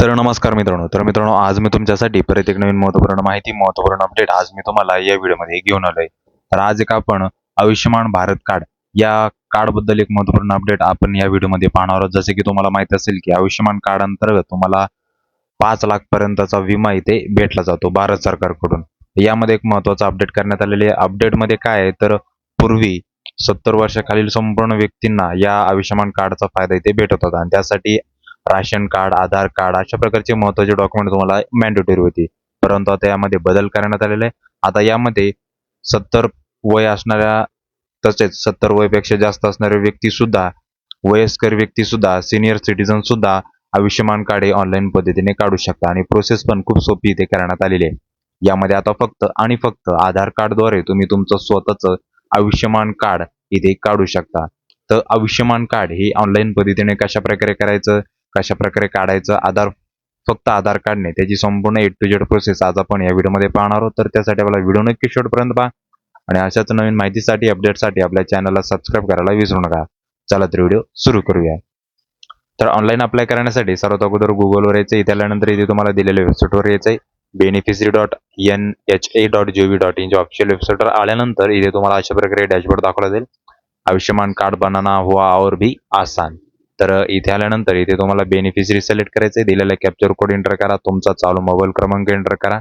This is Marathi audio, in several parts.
तर नमस्कार मित्रांनो तर मित्रांनो आज मी तुमच्यासाठी परत एक नवीन महत्त्वपूर्ण माहिती महत्त्वपूर्ण अपडेट आज मी तुम्हाला या व्हिडिओमध्ये घेऊन आलोय. तर आज एक आपण आयुष्यमान भारत कार्ड या कार्डबद्दल एक महत्त्वपूर्ण अपडेट आपण या व्हिडिओमध्ये पाहणार आहोत. जसे की तुम्हाला माहीत असेल की आयुष्यमान कार्ड अंतर्गत तुम्हाला पाच लाख पर्यंतचा विमा इथे भेटला जातो भारत सरकारकडून. यामध्ये एक महत्त्वाचा अपडेट करण्यात आलेले अपडेट अपडेटमध्ये काय आहे? तर पूर्वी सत्तर वर्षाखालील संपूर्ण व्यक्तींना या आयुष्यमान कार्डचा फायदा इथे भेटत होता. आणि त्यासाठी राशन कार्ड आधार कार्ड अशा प्रकारचे महत्त्वाचे डॉक्युमेंट तुम्हाला मॅन्डेटरी होती. परंतु आता यामध्ये बदल करण्यात आलेला आहे आता यामध्ये सत्तर वय असणाऱ्या तसेच सत्तर वयपेक्षा जास्त असणाऱ्या व्यक्ती सुद्धा वयस्कर व्यक्ती सुद्धा सिनियर सिटीजन सुद्धा आयुष्यमान कार्ड हे ऑनलाईन पद्धतीने काढू शकता आणि प्रोसेस पण खूप सोपी इथे करण्यात आलेली आहे. यामध्ये आता फक्त आणि फक्त आधार कार्डद्वारे तुम्ही तुमचं स्वतःचं आयुष्यमान कार्ड इथे काढू शकता. तर आयुष्यमान कार्ड हे ऑनलाईन पद्धतीने कशा प्रकारे करायचं? कशा प्रकारे काढायचं आधार फक्त आधार कार्डने त्याची संपूर्ण ए टू जेड प्रोसेस आज आपण या व्हिडिओमध्ये पाहणार आहोत. तर त्यासाठी आपला व्हिडिओ नक्की शेवटपर्यंत पहा. आणि अशाच नवीन माहितीसाठी अपडेटसाठी आपल्या चॅनलला सबस्क्राईब करायला विसरू नका. चला तर व्हिडिओ सुरू करूया. तर ऑनलाईन अप्लाय करण्यासाठी सर्वात अगोदर गुगलवर यायचं इथे आल्यानंतर इथे तुम्हाला दिलेल्या वेबसाईटवर यायचं आहे beneficiary dot N H A dot G V dot इनच्या official वेबसाईटवर आल्यानंतर इथे तुम्हाला अशा प्रकारे डॅशबोर्ड दाखवला जाईल. आयुष्यमान कार्ड बनाना हुआ और भी आसान. तर इथे आल्यानंतर इथे तुम्हाला बेनिफिशरी सिलेक्ट करायचं आहे. दिलेला कॅप्चर कोड एंटर करा. तुमचा चालू मोबाईल क्रमांक एंटर करा.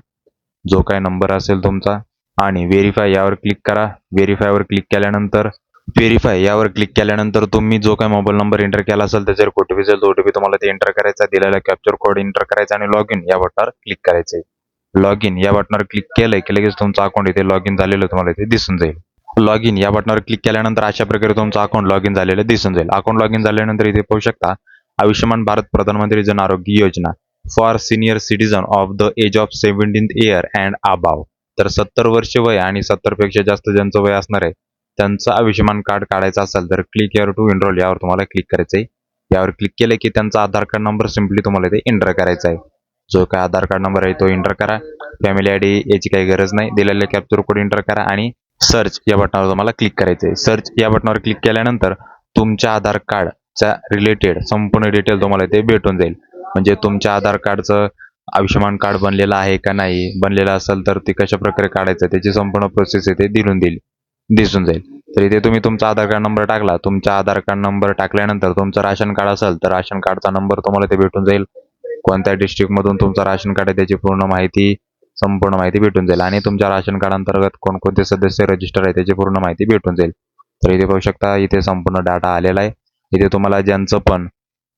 जो काय नंबर असेल तुमचा. आणि व्हेरीफाय यावर क्लिक करा. व्हेरीफायवर क्लिक केल्यानंतर व्हेरीफाय यावर क्लिक केल्यानंतर तुम्ही जो काय मोबाईल नंबर एंटर केला असेल त्याच्यावर ओटीपी असेल ओटीपी तुम्हाला ते एंटर करायचा दिलेला कॅप्चर कोड एंटर करायचा आणि लॉग इन या बटनावर क्लिक करायचंय लॉग इन या बटनावर क्लिक केलंय की लगेच तुमचं अकाउंट इथे लॉग इन झालेलं तुम्हाला इथे दिसून जाईल. लॉग इन या बटनावर क्लिक केल्यानंतर अशा प्रकारे तुमचं अकाउंट लॉग इन झालेलं दिसून जाईल. अकाउंट लॉग इन झाल्यानंतर इथे पाहू शकता आयुष्यमान भारत प्रधानमंत्री Jan Arogya Yojana for senior citizen of the age of seventeen year and above तर सत्तर वर्ष वय आणि सत्तरपेक्षा जास्त ज्यांचं वय असणार आहे त्यांचं आयुष्यमान कार्ड काढायचं असेल तर क्लिक यावर टू एनरोल यावर तुम्हाला क्लिक करायचं आहे. यावर क्लिक केलं की त्यांचा आधार कार्ड नंबर सिम्पली तुम्हाला इथे एंटर करायचा आहे. जो काय आधार कार्ड नंबर आहे तो एंटर करा. फॅमिली आय डी याची काही गरज नाही. दिलेले कॅप्चर कोड एंटर करा आणि सर्च या बटनावर तुम्हाला क्लिक करायचं आहे सर्च या बटनावर क्लिक केल्यानंतर तुमच्या आधार कार्डच्या रिलेटेड संपूर्ण डिटेल तुम्हाला इथे भेटून जाईल. म्हणजे तुमच्या आधार कार्डचं आयुष्यमान कार्ड बनलेलं आहे का नाही? बनलेलं असेल तर ते कशा प्रकारे काढायचं? त्याची संपूर्ण प्रोसेस इथे दिलून देईल दिसून जाईल. तर इथे तुम्ही तुमचा आधार कार्ड नंबर टाकला. तुमचा आधार कार्ड नंबर टाकल्यानंतर तुमचं राशन कार्ड असेल तर राशन कार्डचा नंबर तुम्हाला ते भेटून जाईल. कोणत्या डिस्ट्रिक्टमधून तुमचं राशन कार्ड आहे त्याची पूर्ण माहिती संपूर्ण माहिती भेटून जाईल. आणि तुमच्या राशन कार्ड अंतर्गत कोणकोणते सदस्य रजिस्टर आहे त्याची पूर्ण माहिती भेटून जाईल. तर इथे पाहू शकता इथे संपूर्ण डाटा आलेला आहे. इथे तुम्हाला ज्यांचं पण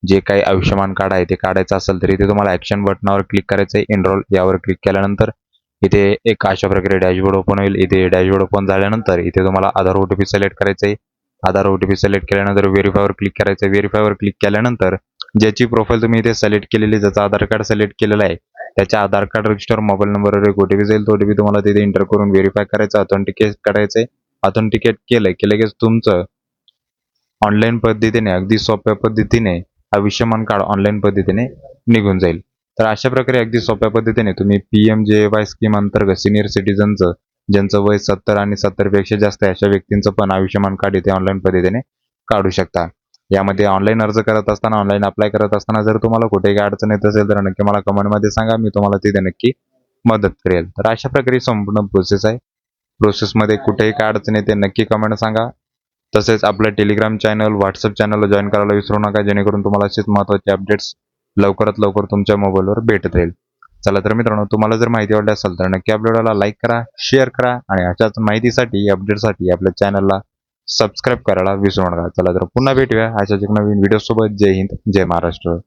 जे काही आयुष्यमान कार्ड आहे ते काढायचं असेल तर इथे तुम्हाला ऍक्शन बटनावर क्लिक करायचं आहे. एनरोल यावर क्लिक केल्यानंतर इथे एक अशा प्रकारे डॅशबोर्ड ओपन होईल. इथे डॅशबोर्ड ओपन झाल्यानंतर इथे तुम्हाला आधार ओटीपी सिलेक्ट करायचं आहे. आधार ओटीपी सिलेक्ट केल्यानंतर व्हेरीफायवर क्लिक करायचं आहे. व्हेरीफायवर क्लिक केल्यानंतर ज्याची प्रोफाईल तुम्ही इथे सिलेक्ट केलेली ज्याचं आधार कार्ड सिलेक्ट केलेलं आहे त्याच्या आधार कार्ड रजिस्टर मोबाईल नंबरवर एक ओटीपी जाईल. तो ओटीपी तुम्हाला तिथे एंटर करून व्हेरीफाय करायचं ऑथेंटिकेट करायचं आहे. ऑथेंटिकेट केलं की लगेच तुमचं ऑनलाईन पद्धतीने अगदी सोप्या पद्धतीने आयुष्यमान कार्ड ऑनलाईन पद्धतीने निघून जाईल. तर अशा प्रकारे अगदी सोप्या पद्धतीने तुम्ही P M J Y scheme अंतर्गत सिनियर सिटीजनचं ज्यांचं वय सत्तर आणि सत्तरपेक्षा जास्त आहे अशा व्यक्तींचं पण आयुष्यमान कार्ड इथे ऑनलाईन पद्धतीने काढू शकता. यामध्ये ऑनलाईन अर्ज करत असताना ऑनलाईन अप्लाय करत असताना जर तुम्हाला कुठेही काही अडचण येत असेल तर नक्की मला कमेंटमध्ये सांगा. मी तुम्हाला तिथे नक्की मदत करेल. तर अशा प्रकारे संपूर्ण प्रोसेस आहे. प्रोसेसमध्ये कुठेही काय अडचण येते नक्की कमेंट सांगा. तसेच आपलं टेलिग्राम चॅनल व्हॉट्सअप चॅनलला जॉईन करायला विसरू नका. जेणेकरून तुम्हाला असेच महत्त्वाचे अपडेट्स लवकरात लवकर तुमच्या मोबाईलवर भेटत राहील. चला तर मित्रांनो तुम्हाला जर माहिती आवडली असेल तर नक्की आपल्या लाईक करा शेअर करा आणि अशाच माहितीसाठी अपडेटसाठी आपल्या चॅनलला सबस्क्राईब करायला विसरू नका. चला तर पुन्हा भेटूया. अशाच एक नवीन व्हिडिओ सोबत जय हिंद. जय महाराष्ट्र.